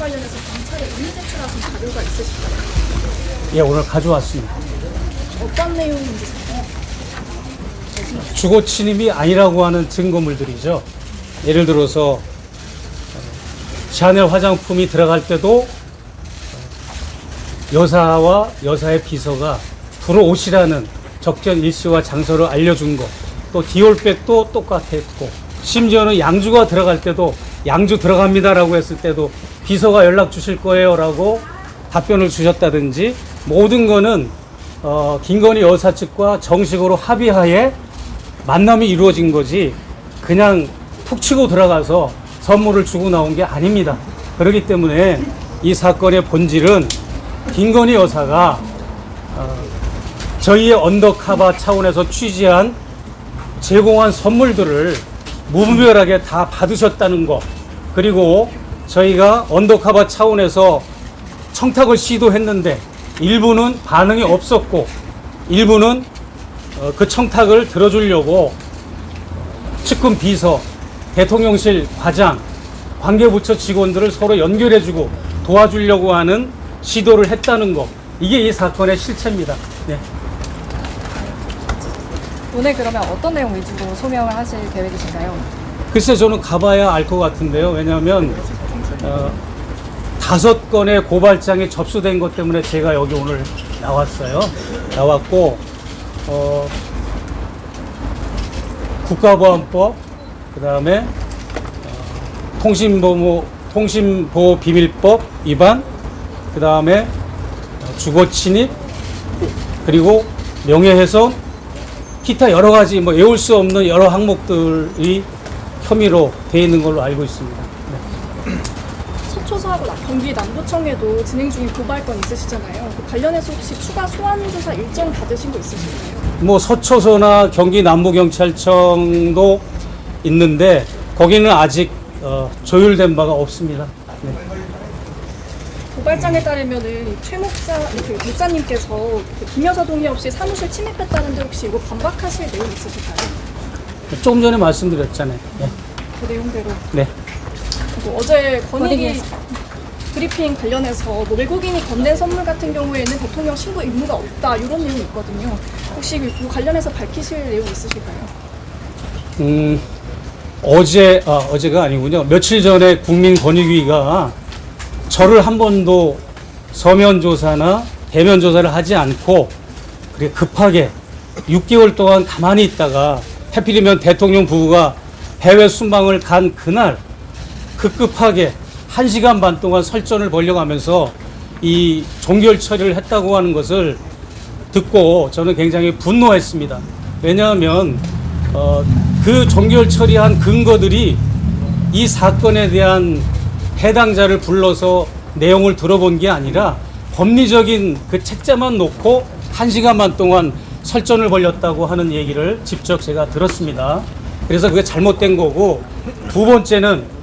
관련해서 경찰에 이의 제출하신 자료가 있으실까요? 예, 오늘 가져왔습니다. 어떤 내용인지 주거 침입이 아니라고 하는 증거물들이죠. 예를 들어서 어, 샤넬 화장품이 들어갈 때도 어, 여사와 여사의 비서가 들어오시라는 적전 일시와 장소를 알려준 거. 또 디올백도 똑같았고 심지어는 양주가 들어갈 때도 양주 들어갑니다라고 했을 때도 비서가 연락 주실 거예요라고 답변을 주셨다든지 모든 거는 어, 김건희 여사 측과 정식으로 합의하에 만남이 이루어진 거지 그냥 푹 치고 들어가서 선물을 주고 나온 게 아닙니다. 그렇기 때문에 이 사건의 본질은 김건희 여사가 어, 저희의 언더카바 차원에서 취지한 제공한 선물들을 무분별하게 다 받으셨다는 거 그리고 저희가 언더카바 차원에서 청탁을 시도했는데 일부는 반응이 없었고 일부는 어, 그 청탁을 들어주려고 측근 비서, 대통령실 과장, 관계부처 직원들을 서로 연결해주고 도와주려고 하는 시도를 했다는 거. 이게 이 사건의 실체입니다. 네. 오늘 그러면 어떤 내용 위주로 소명을 하실 계획이신가요? 글쎄 저는 가봐야 알 것 같은데요. 왜냐하면 어, 다섯 건의 고발장이 접수된 것 때문에 제가 여기 오늘 나왔어요. 나왔고 어, 국가보안법 그다음에 어, 통신보호 통신보호 비밀법 위반 그다음에 어, 주거 침입 그리고 명예훼손 기타 여러 가지 뭐 외울 수 없는 여러 항목들이 혐의로 되어 있는 걸로 알고 있습니다. 경기 남부청에도 진행 중인 고발 건 있으시잖아요. 그 관련해서 혹시 추가 소환 조사 일정 받으신 거 있으실까요? 뭐 서초소나 경기 남부경찰청도 있는데 거기는 아직 어, 조율된 바가 없습니다. 네. 고발장에 따르면은 최 목사, 그 목사님께서 그 김여사 동의 없이 사무실 침입했다는데 혹시 이거 반박하실 내용 있으실까요? 조금 전에 말씀드렸잖아요. 네. 그 내용대로 네. 그리고 어제 권익위. 브리핑 관련해서 뭐 외국인이 건넨 선물 같은 경우에는 대통령 신고 의무가 없다 이런 내용이 있거든요. 혹시 그 관련해서 밝히실 내용 있으실까요? 음, 어제, 아, 어제가 아니군요. 며칠 전에 국민권익위가 저를 한 번도 서면 조사나 대면 조사를 하지 않고 그렇게 급하게 6개월 동안 가만히 있다가 하필이면 대통령 부부가 해외 순방을 간 그날 급급하게 1시간 반 동안 설전을 벌려고 하면서 이 종결 처리를 했다고 하는 것을 듣고 저는 굉장히 분노했습니다. 왜냐하면 어, 그 종결 처리한 근거들이 이 사건에 대한 해당자를 불러서 내용을 들어본 게 아니라 법리적인 그 책자만 놓고 한 시간만 동안 설전을 벌였다고 하는 얘기를 직접 제가 들었습니다. 그래서 그게 잘못된 거고 두 번째는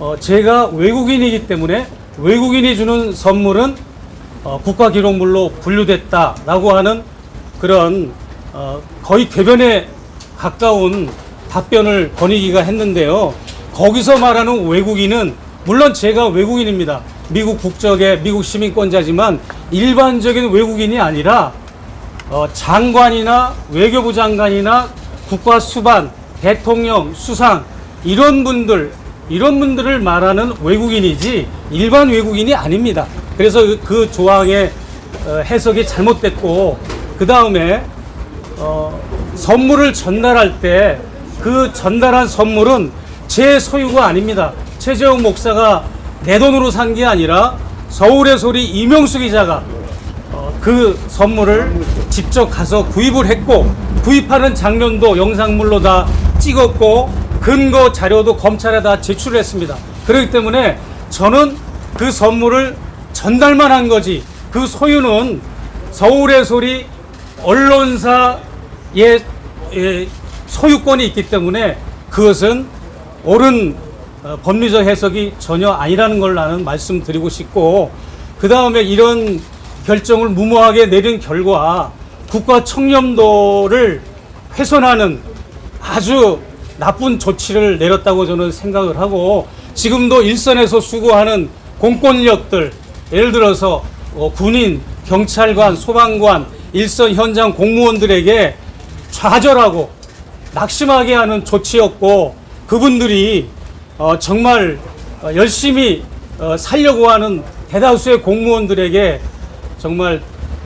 어, 제가 외국인이기 때문에 외국인이 주는 선물은 어, 국가 기록물로 분류됐다라고 하는 그런 어, 거의 궤변에 가까운 답변을 권익위가 했는데요. 거기서 말하는 외국인은 물론 제가 외국인입니다. 미국 국적의 미국 시민권자지만 일반적인 외국인이 아니라 어, 장관이나 외교부 장관이나 국가 수반, 대통령, 수상 이런 분들 이런 분들을 말하는 외국인이지 일반 외국인이 아닙니다. 그래서 그, 그 조항의 어, 해석이 잘못됐고 그 다음에 어, 선물을 전달할 때 그 전달한 선물은 제 소유가 아닙니다. 최재형 목사가 내 돈으로 산 게 아니라 서울의 소리 이명수 기자가 어, 그 선물을 직접 가서 구입을 했고 구입하는 장면도 영상물로 다 찍었고 근거 자료도 검찰에 다 제출했습니다. 그렇기 때문에 저는 그 선물을 전달만 한 거지 그 소유는 서울의 소리 언론사의 예, 소유권이 있기 때문에 그것은 옳은 어, 법리적 해석이 전혀 아니라는 걸 나는 말씀드리고 싶고 그 다음에 이런 결정을 무모하게 내린 결과 국가 청렴도를 훼손하는 아주 나쁜 조치를 내렸다고 저는 생각을 하고 지금도 일선에서 수고하는 공권력들 예를 들어서 어, 군인, 경찰관, 소방관, 일선 현장 공무원들에게 좌절하고 낙심하게 하는 조치였고 그분들이 어, 정말 어, 열심히 어, 살려고 하는 대다수의 공무원들에게 정말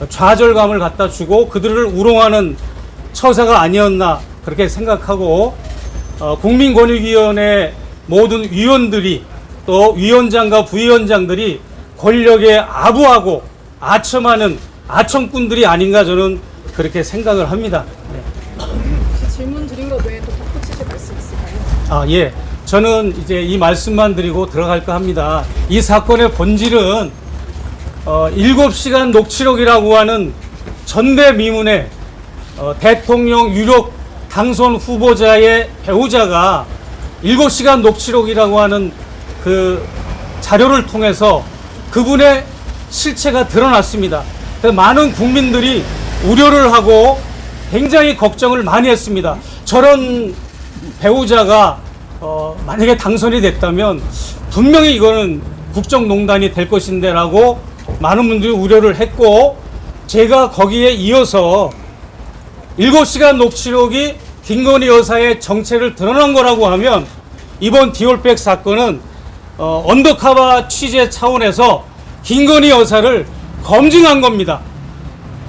좌절감을 갖다 주고 그들을 우롱하는 처사가 아니었나 그렇게 생각하고 어, 국민권익위원회 모든 위원들이 또 위원장과 부위원장들이 권력에 아부하고 아첨하는 아첨꾼들이 아닌가 저는 그렇게 생각을 합니다. 네. 질문 드린 것 외에 또 덧붙이실 말씀 있을까요? 아, 예. 저는 이제 이 말씀만 드리고 들어갈까 합니다. 이 사건의 본질은 어, 7시간 녹취록이라고 하는 전대미문의 어, 대통령 유력 당선 후보자의 배우자가 7시간 녹취록이라고 하는 그 자료를 통해서 그분의 실체가 드러났습니다. 많은 국민들이 우려를 하고 굉장히 걱정을 많이 했습니다. 저런 배우자가 어, 만약에 당선이 됐다면 분명히 이거는 국정농단이 될 것인데라고 많은 분들이 우려를 했고 제가 거기에 이어서 7시간 녹취록이 김건희 여사의 정체를 드러난 거라고 하면 이번 디올백 사건은 어, 언더카바 취재 차원에서 김건희 여사를 검증한 겁니다.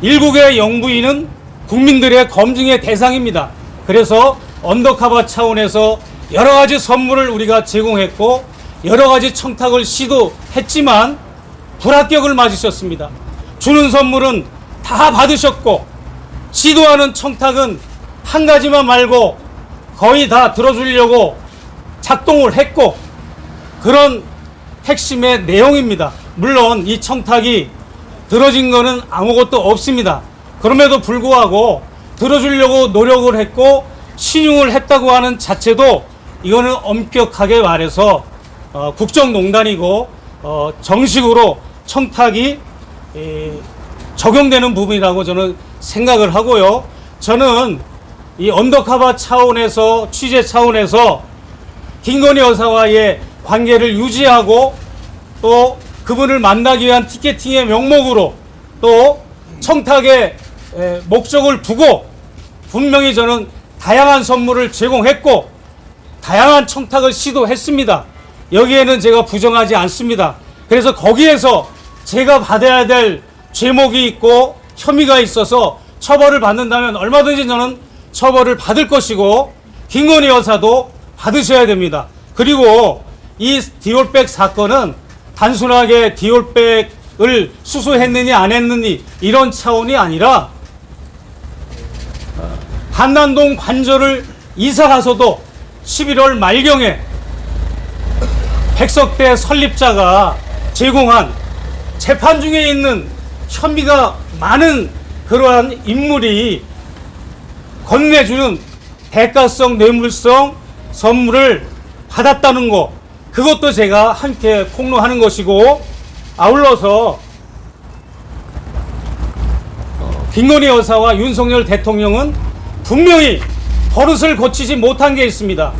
일국의 영부인은 국민들의 검증의 대상입니다. 그래서 언더카바 차원에서 여러 가지 선물을 우리가 제공했고 여러 가지 청탁을 시도했지만 불합격을 맞으셨습니다. 주는 선물은 다 받으셨고 시도하는 청탁은 한 가지만 말고 거의 다 들어주려고 작동을 했고 그런 핵심의 내용입니다. 물론 이 청탁이 들어진 거는 아무것도 없습니다. 그럼에도 불구하고 들어주려고 노력을 했고 신용을 했다고 하는 자체도 이거는 엄격하게 말해서 어, 국정농단이고 어, 정식으로 청탁이 에, 적용되는 부분이라고 저는 생각을 하고요. 저는 이 언더커버 차원에서 취재 차원에서 김건희 여사와의 관계를 유지하고 또 그분을 만나기 위한 티켓팅의 명목으로 또 청탁의 에, 목적을 두고 분명히 저는 다양한 선물을 제공했고 다양한 청탁을 시도했습니다. 여기에는 제가 부정하지 않습니다. 그래서 거기에서 제가 받아야 될 죄목이 있고 혐의가 있어서 처벌을 받는다면 얼마든지 저는 처벌을 받을 것이고 김건희 여사도 받으셔야 됩니다. 그리고 이 디올백 사건은 단순하게 디올백을 수수했느니 안 했느니 이런 차원이 아니라 어, 한남동 관저를 이사 가서도 11월 말경에 백석대 설립자가 제공한 재판 중에 있는 혐의가 많은 그러한 인물이 건네주는 대가성 뇌물성 선물을 받았다는 거 그것도 제가 함께 폭로하는 것이고 아울러서 어, 김건희 여사와 윤석열 대통령은 분명히 버릇을 고치지 못한 게 있습니다.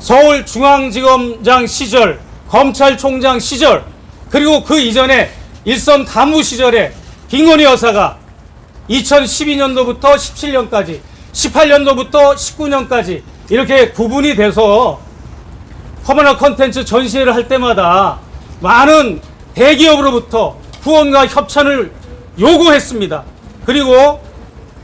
서울중앙지검장 시절, 검찰총장 시절, 그리고 그 이전에 일선 간부 시절에 김건희 여사가 2012년도부터 17년까지, 18년도부터 19년까지 이렇게 구분이 돼서 커머너 컨텐츠 전시회를 할 때마다 많은 대기업으로부터 후원과 협찬을 요구했습니다. 그리고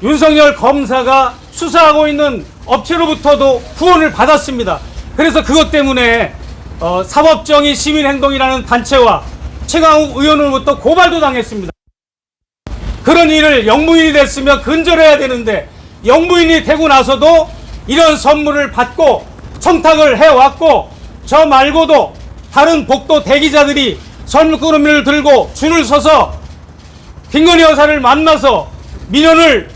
윤석열 검사가 수사하고 있는 업체로부터도 후원을 받았습니다. 그래서 그것 때문에 어, 사법정의 시민행동이라는 단체와 최강욱 의원으로부터 고발도 당했습니다. 그런 일을 영부인이 됐으면 근절해야 되는데 영부인이 되고 나서도 이런 선물을 받고 청탁을 해왔고 저 말고도 다른 복도 대기자들이 선물꾸러미를 들고 줄을 서서 김건희 여사를 만나서 민원을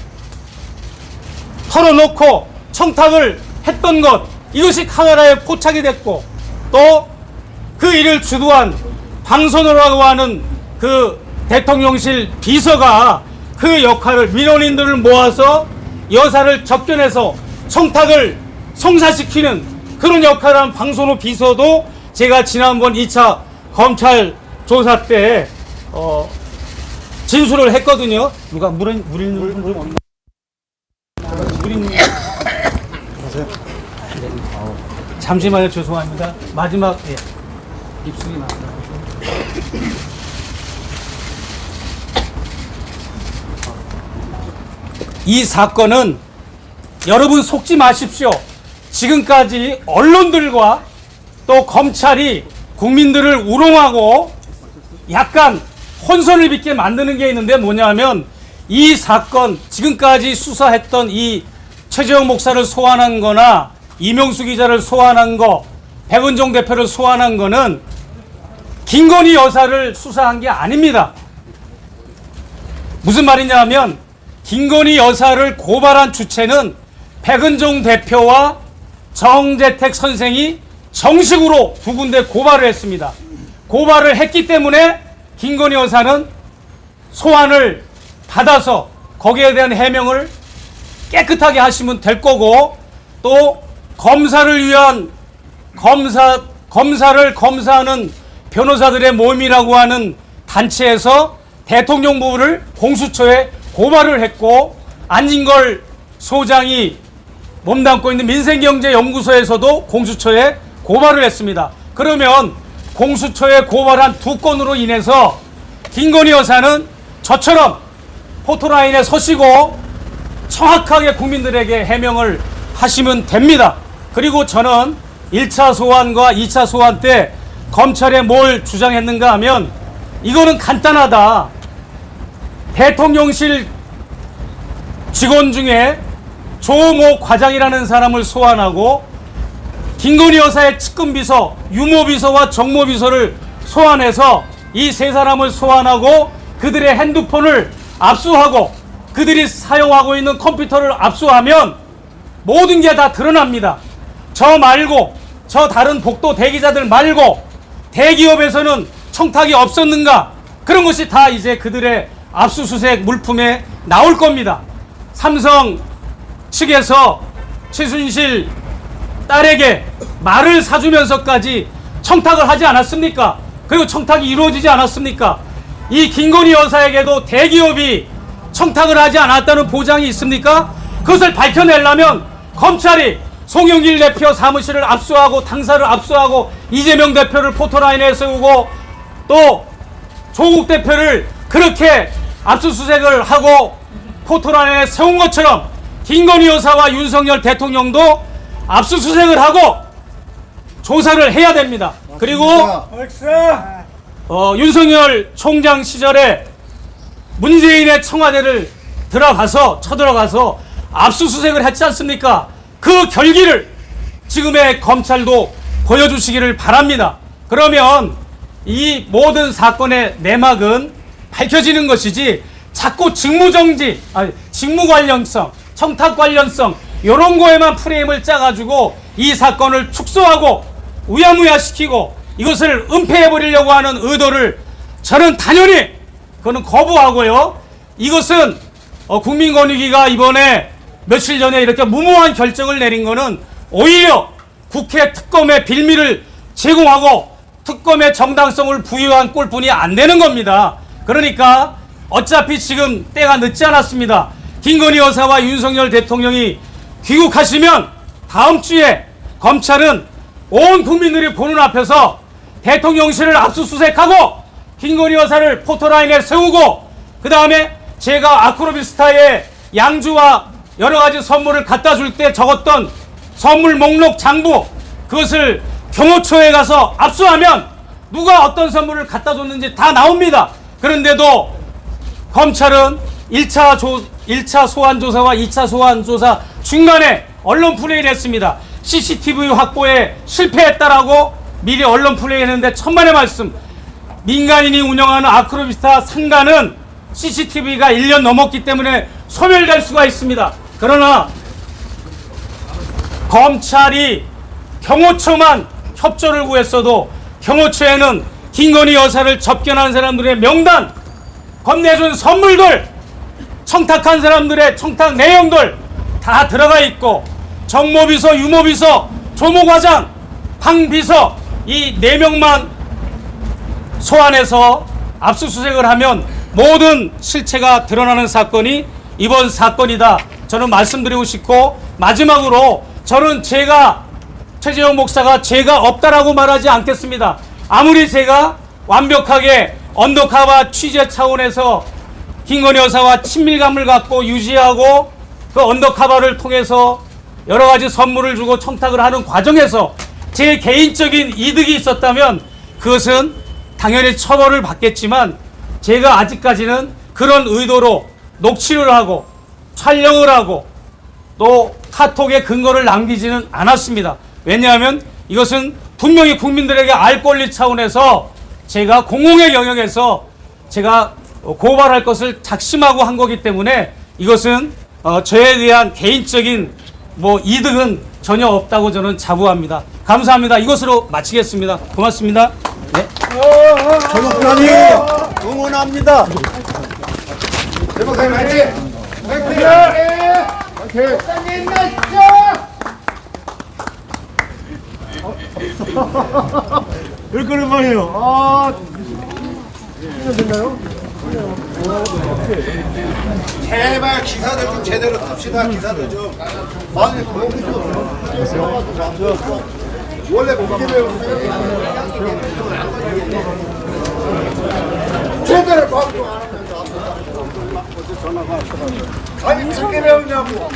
털어놓고 청탁을 했던 것 이것이 카메라에 포착이 됐고 또 그 일을 주도한 방선호라고 하는 그 대통령실 비서가 그 역할을 민원인들을 모아서 여사를 접견해서 청탁을 성사시키는 그런 역할을 한 방선호 비서도 제가 지난번 2차 검찰 조사 때 어, 진술을 했거든요. 누가 물, 물 있는 분 없나? 물 있는 분. 잠시만요. 죄송합니다. 마지막 예. 입술이 나. 이 사건은 여러분 속지 마십시오. 지금까지 언론들과 또 검찰이 국민들을 우롱하고 약간 혼선을 빚게 만드는 게 있는데 뭐냐면 이 사건 지금까지 수사했던 이 최재형 목사를 소환한 거나 이명수 기자를 소환한 거 백은종 대표를 소환한 거는 김건희 여사를 수사한 게 아닙니다. 무슨 말이냐 하면 김건희 여사를 고발한 주체는 백은종 대표와 정재택 선생이 정식으로 두 군데 고발을 했습니다. 고발을 했기 때문에 김건희 여사는 소환을 받아서 거기에 대한 해명을 깨끗하게 하시면 될 거고 또 검사를 위한 검사 검사를 검사하는 변호사들의 모임이라고 하는 단체에서 대통령부를 공수처에 고발을 했고 안진걸 소장이 몸담고 있는 민생경제연구소에서도 공수처에 고발을 했습니다. 그러면 공수처에 고발한 두 건으로 인해서 김건희 여사는 저처럼 포토라인에 서시고 정확하게 국민들에게 해명을 하시면 됩니다. 그리고 저는 1차 소환과 2차 소환 때 검찰에 뭘 주장했는가 하면 이거는 간단하다. 대통령실 직원 중에 조모 과장이라는 사람을 소환하고 김건희 여사의 측근 비서, 유모 비서와 정모 비서를 소환해서 이 세 사람을 소환하고 그들의 핸드폰을 압수하고 그들이 사용하고 있는 컴퓨터를 압수하면 모든 게 다 드러납니다. 저 말고 저 다른 복도 대기자들 말고 대기업에서는 청탁이 없었는가 그런 것이 다 이제 그들의 압수수색 물품에 나올 겁니다. 삼성 측에서 최순실 딸에게 말을 사주면서까지 청탁을 하지 않았습니까? 그리고 청탁이 이루어지지 않았습니까? 이 김건희 여사에게도 대기업이 청탁을 하지 않았다는 보장이 있습니까? 그것을 밝혀내려면 검찰이 송영길 대표 사무실을 압수하고 당사를 압수하고 이재명 대표를 포토라인에 세우고 또 조국 대표를 그렇게 압수수색을 하고 포토라인에 세운 것처럼 김건희 여사와 윤석열 대통령도 압수수색을 하고 조사를 해야 됩니다. 그리고 어, 윤석열 총장 시절에 문재인의 청와대를 들어가서 쳐들어가서 압수수색을 했지 않습니까? 그 결기를 지금의 검찰도 보여주시기를 바랍니다. 그러면 이 모든 사건의 내막은 밝혀지는 것이지 자꾸 직무정지, 아니, 직무 관련성, 청탁 관련성 이런 거에만 프레임을 짜가지고 이 사건을 축소하고 우야무야시키고 이것을 은폐해버리려고 하는 의도를 저는 단연히 그거는 거부하고요. 이것은 어, 국민권익위가 이번에 며칠 전에 이렇게 무모한 결정을 내린 거는 오히려 국회 특검의 빌미를 제공하고 특검의 정당성을 부여한 꼴뿐이 안 되는 겁니다. 그러니까 어차피 지금 때가 늦지 않았습니다. 김건희 여사와 윤석열 대통령이 귀국하시면 다음 주에 검찰은 온 국민들이 보는 앞에서 대통령실을 압수수색하고 김건희 여사를 포토라인에 세우고 그 다음에 제가 아크로비스타의 양주와 여러 가지 선물을 갖다 줄 때 적었던 선물 목록 장부 그것을 경호처에 가서 압수하면 누가 어떤 선물을 갖다 줬는지 다 나옵니다. 그런데도 검찰은 1차 조, 1차 소환 조사와 2차 소환 조사 중간에 언론 플레이를 했습니다. CCTV 확보에 실패했다라고 미리 언론 플레이 했는데 천만의 말씀. 민간인이 운영하는 아크로비스타 상가는 CCTV가 1년 넘었기 때문에 소멸될 수가 있습니다. 그러나 검찰이 경호처만 협조를 구했어도 경호처에는 김건희 여사를 접견한 사람들의 명단, 건네준 선물들, 청탁한 사람들의 청탁 내용들 다 들어가 있고 정모비서, 유모비서, 조모과장, 방비서 이 네 명만 소환해서 압수수색을 하면 모든 실체가 드러나는 사건이 이번 사건이다. 저는 말씀드리고 싶고 마지막으로 저는 제가 최재형 목사가 죄가 없다라고 말하지 않겠습니다. 아무리 제가 완벽하게 언더카바 취재 차원에서 김건희 여사와 친밀감을 갖고 유지하고 그 언더카바를 통해서 여러 가지 선물을 주고 청탁을 하는 과정에서 제 개인적인 이득이 있었다면 그것은 당연히 처벌을 받겠지만 제가 아직까지는 그런 의도로 녹취를 하고 촬영을 하고 또 카톡에 근거를 남기지는 않았습니다. 왜냐하면 이것은 분명히 국민들에게 알 권리 차원에서 제가 공공의 영역에서 제가 고발할 것을 작심하고 한 거기 때문에 이것은 어, 저에 대한 개인적인 뭐 이득은 전혀 없다고 저는 자부합니다. 감사합니다. 이것으로 마치겠습니다. 고맙습니다. 네. 전국단이 응원합니다. 대박사님 화이팅! 화이팅! 화이팅! 왜 그런 말이에요? 아, 제발 기사들 좀 제대로 탑시다 기사들 좀. 아니 원래 공개 배우는 제대로 방송 안 하면서. 아니 공개 배우냐고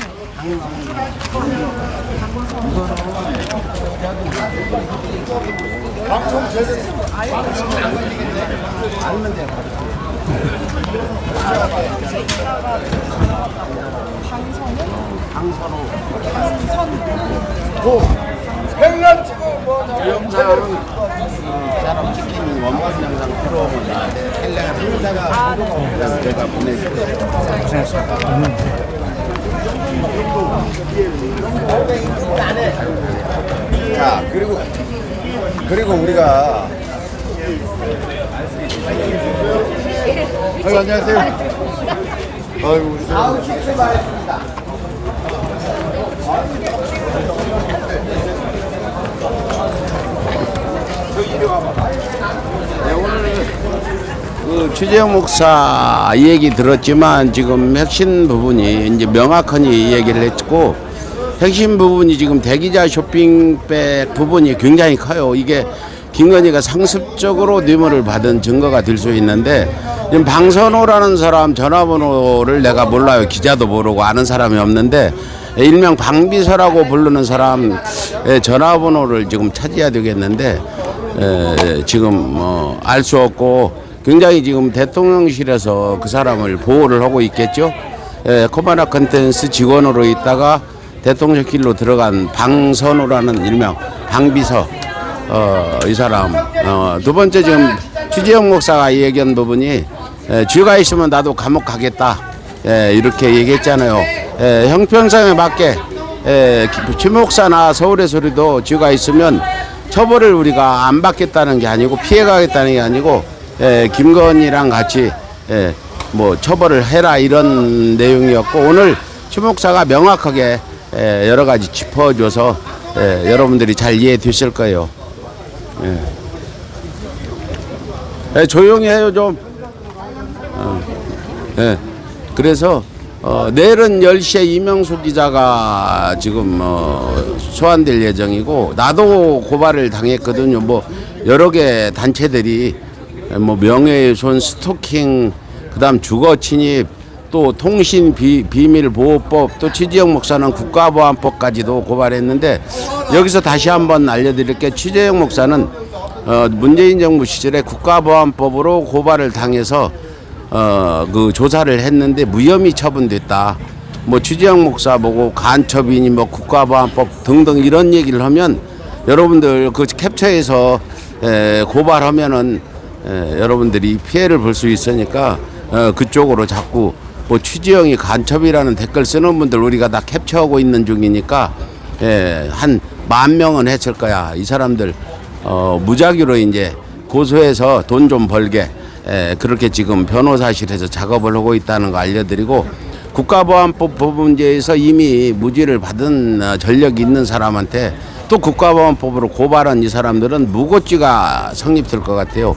방송 제대로 백년 찍어 뭐 영상은 사람 치킨 원본 영상 들어오면 텔레가 하다가 내가 보내줄게. 자 그리고 그리고 우리가 아유 안녕하세요. 아이고 우리 저 그 최재형 목사 이 얘기 들었지만 지금 핵심 부분이 이제 명확하니 이 얘기를 했고 핵심 부분이 지금 대기자 쇼핑백 부분이 굉장히 커요. 이게 김건희가 상습적으로 뇌물을 받은 증거가 될 수 있는데 지금 방선호라는 사람 전화번호를 내가 몰라요. 기자도 모르고 아는 사람이 없는데 일명 방비서라고 부르는 사람의 전화번호를 지금 찾아야 되겠는데 에, 지금 뭐 알 수 없고 굉장히 지금 대통령실에서 그 사람을 보호를 하고 있겠죠. 에, 코바나 컨텐츠 직원으로 있다가 대통령실로 들어간 방선호라는 일명 방비서 어, 이 사람 어, 두 번째 지금 추지영 목사가 얘기한 부분이 에, 죄가 있으면 나도 감옥 가겠다 에, 이렇게 얘기했잖아요. 에, 형평성에 맞게 에, 최 목사나 서울의 소리도 죄가 있으면 처벌을 우리가 안 받겠다는 게 아니고 피해가겠다는 게 아니고 에, 김건희랑 같이 에, 뭐 처벌을 해라 이런 내용이었고 오늘 최 목사가 명확하게 에, 여러 가지 짚어줘서 에, 여러분들이 잘 이해되실 거예요. 예, 조용히 해요 좀. 어, 예. 그래서 어, 내일은 10시에 이명수 기자가 지금 어, 소환될 예정이고 나도 고발을 당했거든요. 뭐 여러 개 단체들이 뭐 명예훼손, 스토킹, 그다음 주거 침입, 또 통신 비, 비밀 보호법, 또 취재영 목사는 국가보안법까지도 고발했는데 여기서 다시 한번 알려드릴게 취재영 목사는 어, 문재인 정부 시절에 국가보안법으로 고발을 당해서 어, 그 조사를 했는데 무혐의 처분됐다. 뭐 취재영 목사 보고 간첩이니 뭐 국가보안법 등등 이런 얘기를 하면 여러분들 그 캡처해서 에, 고발하면은 에, 여러분들이 피해를 볼 수 있으니까 어, 그쪽으로 자꾸 뭐 취재영이 간첩이라는 댓글 쓰는 분들 우리가 다 캡처하고 있는 중이니까 예, 한 만 명은 했을 거야. 이 사람들 어, 무작위로 이제 고소해서 돈 좀 벌게 에, 그렇게 지금 변호사실에서 작업을 하고 있다는 거 알려드리고 국가보안법 법문제에서 이미 무죄를 받은 어, 전력이 있는 사람한테 또 국가보안법으로 고발한 이 사람들은 무고죄가 성립될 것 같아요.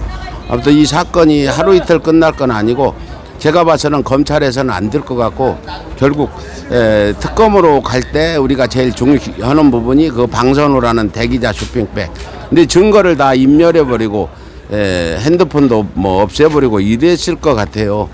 아무튼 이 사건이 하루 이틀 끝날 건 아니고 제가 봐서는 검찰에서는 안 될 것 같고 결국 에, 특검으로 갈 때 우리가 제일 중요하는 부분이 그 방선호라는 대기자 쇼핑백. 근데 증거를 다 인멸해 버리고 핸드폰도 뭐 없애버리고 이랬을 것 같아요.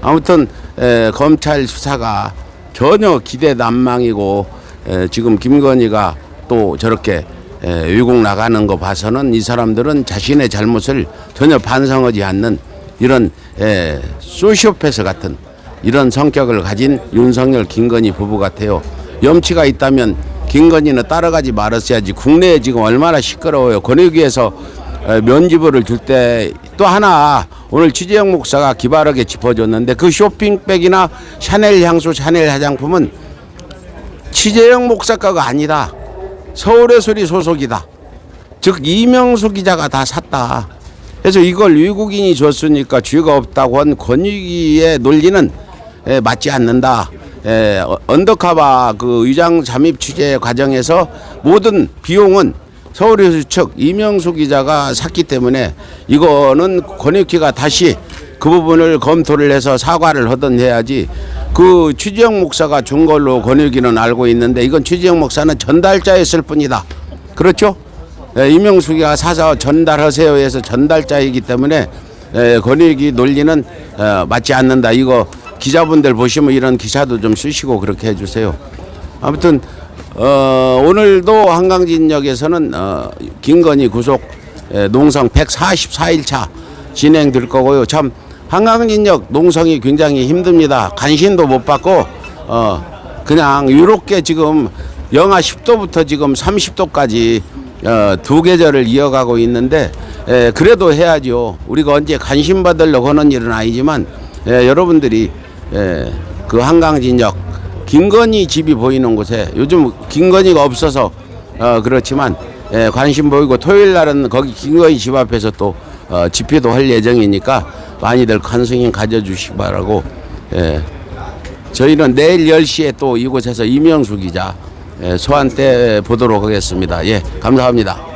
아무튼 에, 검찰 수사가 전혀 기대 난망이고 에, 지금 김건희가 또 저렇게 에, 외국 나가는 거 봐서는 이 사람들은 자신의 잘못을 전혀 반성하지 않는 이런 에, 소시오패스 같은 이런 성격을 가진 윤석열 김건희 부부 같아요. 염치가 있다면 김건희는 따라가지 말았어야지. 국내에 지금 얼마나 시끄러워요. 권익위에서 에, 면지부를 줄때 또 하나 오늘 취재영 목사가 기발하게 짚어줬는데 그 쇼핑백이나 샤넬 향수, 샤넬 화장품은 취재영 목사 거가 아니다. 서울의 소리 소속이다. 즉 이명수 기자가 다 샀다. 그래서 이걸 외국인이 줬으니까 죄가 없다고 한 권익위의 논리는 에, 맞지 않는다. 에, 어, 언더카바 그 의장 잠입 취재 과정에서 모든 비용은 서울의 측 이명수 기자가 샀기 때문에 이거는 권익위가 다시 그 부분을 검토를 해서 사과를 하든 해야지 그 취지영 목사가 준 걸로 권익위는 알고 있는데 이건 취지영 목사는 전달자였을 뿐이다. 그렇죠? 예, 이명수가 사서 전달하세요 해서 전달자이기 때문에 예, 권익위 논리는 어, 맞지 않는다. 이거 기자분들 보시면 이런 기사도 좀 쓰시고 그렇게 해주세요. 아무튼 어, 오늘도 한강진역에서는 어, 김건희 구속 예, 농성 144일차 진행될 거고요. 참 한강진역 농성이 굉장히 힘듭니다. 간신도 못 받고 어, 그냥 유롭게 지금 영하 10도부터 지금 30도까지 어, 두 계절을 이어가고 있는데 에, 그래도 해야죠. 우리가 언제 관심 받으려고 하는 일은 아니지만 에, 여러분들이 에, 그 한강진역 김건희 집이 보이는 곳에 요즘 김건희가 없어서 어, 그렇지만 에, 관심 보이고 토요일 날은 거기 김건희 집 앞에서 또 어, 집회도 할 예정이니까 많이들 관심 가져주시기 바라고 에, 저희는 내일 10시에 또 이곳에서 이명수 기자 에, 소환 때 보도록 하겠습니다. 예, 감사합니다.